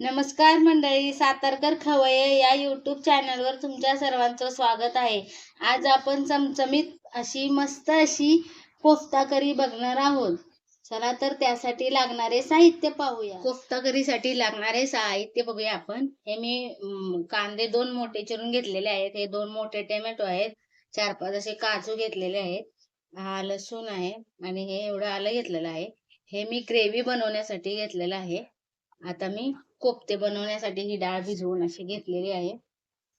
नमस्कार मंडळी सातारकर खवये या यूट्यूब चॅनलवर तुमच्या सर्वांचं स्वागत आहे. आज आपण चमचमीत अशी मस्त अशी कोफ्ता करी बघणार आहोत. चला तर त्यासाठी लागणारे साहित्य पाहूया. कोफ्ता करीसाठी लागणारे साहित्य बघूया आपण. हे मी कांदे दोन मोठे चिरून घेतलेले आहेत. हे दोन मोठे टोमॅटो आहेत. चार पाच असे काजू घेतलेले आहेत. हा लसूण आहे आणि हे एवढं आलं घेतलेलं आहे. हे मी ग्रेव्ही बनवण्यासाठी घेतलेलं आहे. आता मी कोफ्ते बनवण्यासाठी ही डाळ भिजवून अशी घेतलेली आहे.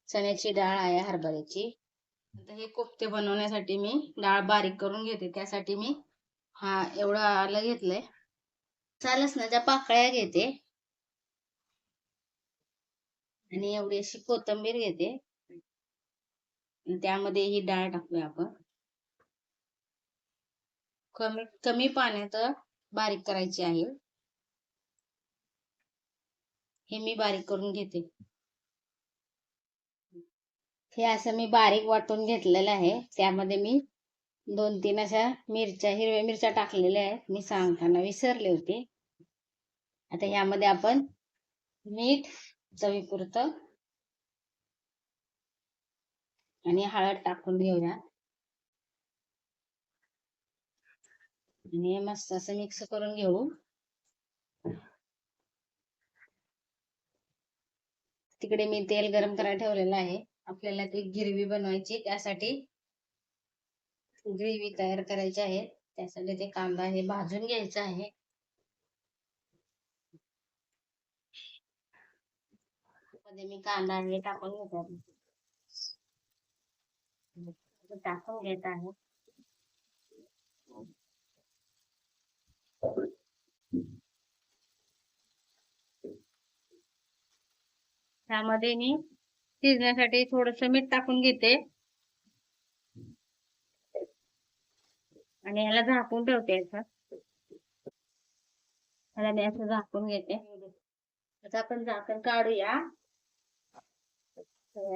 चण्याची डाळ आहे हरभऱ्याची. आता हे कोफ्ते बनवण्यासाठी मी डाळ बारीक करून घेते. त्यासाठी मी हा एवढं आलं घेतलंय. मसाला लसणाच्या पाकळ्या घेते. आणि एवढी अशी कोथिंबीर घेते. त्यामध्ये ही डाळ टाकूया आपण. कमी कमी पाण्यात बारीक करायची आहे. हे मी बारीक करून घेते. हे असं मी बारीक वाटून घेतलेलं आहे. त्यामध्ये मी दोन तीन अशा मिरच्या हिरव्या मिरच्या टाकलेल्या आहेत. मी सांगताना विसरले होते. आता यामध्ये आपण मीठ चवीपुरतं आणि हळद टाकून घेऊया. आणि मस्त असं मिक्स करून घेऊ. तिकडे मी तेल गरम करायला ठेवलेलं आहे. आपल्याला ती गिरवी बनवायची त्यासाठी ग्रेव्ही तयार करायची आहे. त्यासाठी ते कांदा हे भाजून घ्यायचा आहे. मध्ये मी कांदा हे टाकून घेतात टाकून घेत आहे. त्यामध्ये मी शिजण्यासाठी थोडस मीठ टाकून घेते. आणि ह्याला झाकून ठेवते याचा ह्याला मी असं झाकून घेते. आता आपण झाकण काढूया.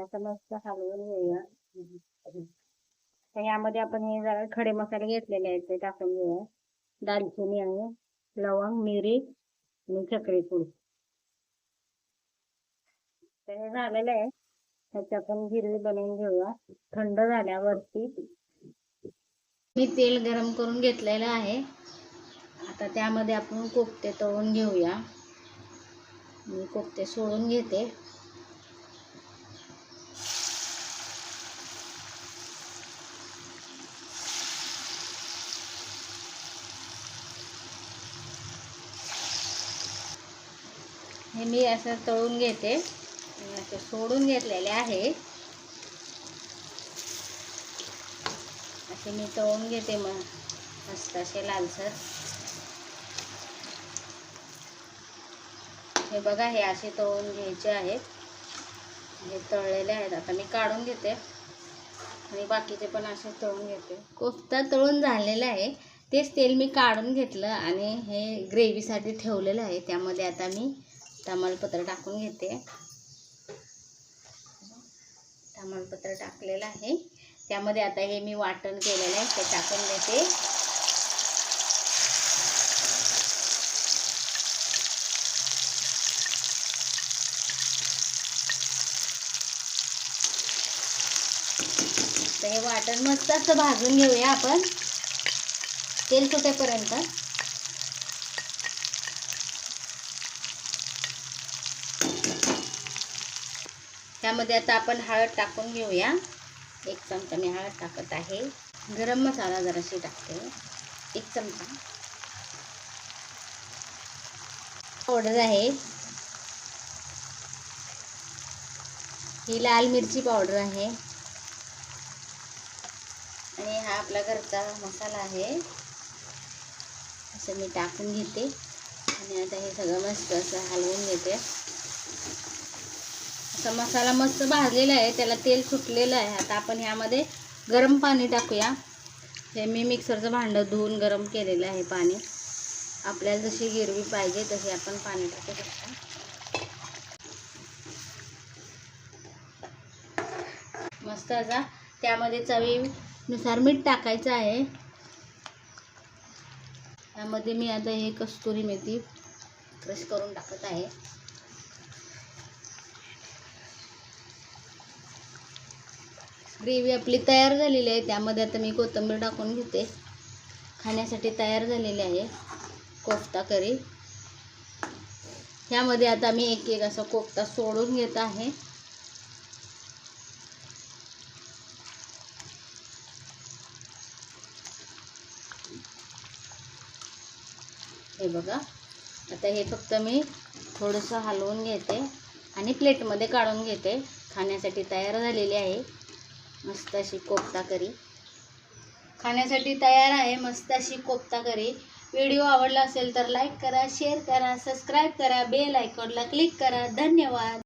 आता मस्त हलवून घेऊया. यामध्ये आपण हे जरा खडे मसाले घेतलेले आहेत ते टाकून घेऊया. दालचिनी आहे लवंग मिरी आणि चक्री फूल तर हे झालेलं आहे. त्याची आपण गिरवी बनवून घेऊया. थंड झाल्यावरती मी तेल गरम करून घेतलेलं आहे. आता त्यामध्ये आपण कोफ्ते तळून घेऊया. मी कोफ्ते सोडून घेते. हे मी असं तळून घेते. असे सोडून घेतलेले आहे. असे मी तळून घेते मग. मस्त असे लालसर. हे बघा हे असे तळून घ्यायचे आहेत. हे तळलेले आहेत. आता मी काढून घेते. आणि बाकीचे पण असे तळून घेते. कोफ्ता तळून झालेला आहे. तेच तेल मी काढून घेतलं आणि हे ग्रेव्हीसाठी ठेवलेलं आहे. त्यामध्ये आता मी तमालपत्र टाकून घेते. प्रमाणपत्र टाकलेलं आहे. त्यामध्ये आता हे मी वाटण केलेलं आहे ते टाकून देते. हे वाटण मस्त असं भाजून घेऊया आपण. तेल सुटेपर्यंत. त्यामध्ये आता आपण हळद टाकून घेऊया. एक चमचा मी हळद टाकत आहे. गरम मसाला जराशी टाकते. एक चमचा. पावडर आहे. ही लाल मिरची पावडर आहे. आणि हा आपला घरचा मसाला आहे. असं मी टाकून घेते. आणि आता हे सगळं मस्त असं हलवून घेते. असा मसाला मस्त भाजलेला आहे त्याला तेल सुटलेलं आहे. आता आपण ह्यामध्ये गरम पाणी टाकूया. हे मी मिक्सरचं भांडं धुवून गरम केलेलं आहे पाणी. आपल्याला जशी गिरवी पाहिजे तशी आपण पाणी टाकू शकतो. मस्त असा त्यामध्ये चवीनुसार मीठ टाकायचं आहे. त्यामध्ये मी आता हे कस्तुरी मेथी क्रश करून टाकत आहे. ग्रेव्ही आपली तयार झालेली आहे. त्यामध्ये आता मी कोथिंबीर टाकून घेते. खाण्यासाठी तयार झालेली आहे. कोफ्ता करी. ह्यामध्ये आता मी एक एक असा कोफ्ता सोडून घेत आहे. हे बघा. आता हे फक्त मी थोडंसं हलवून घेते आणि प्लेटमध्ये काढून घेते. खाण्यासाठी तयार झालेली आहे. मस्त अशी कोफ्ता करी. खाण्यासाठी तयार आहे मस्त अशी कोफ्ता करी. व्हिडिओ आवडला असेल तर लाईक करा शेअर करा सबस्क्राईब करा बेल आयकॉनला क्लिक करा. धन्यवाद.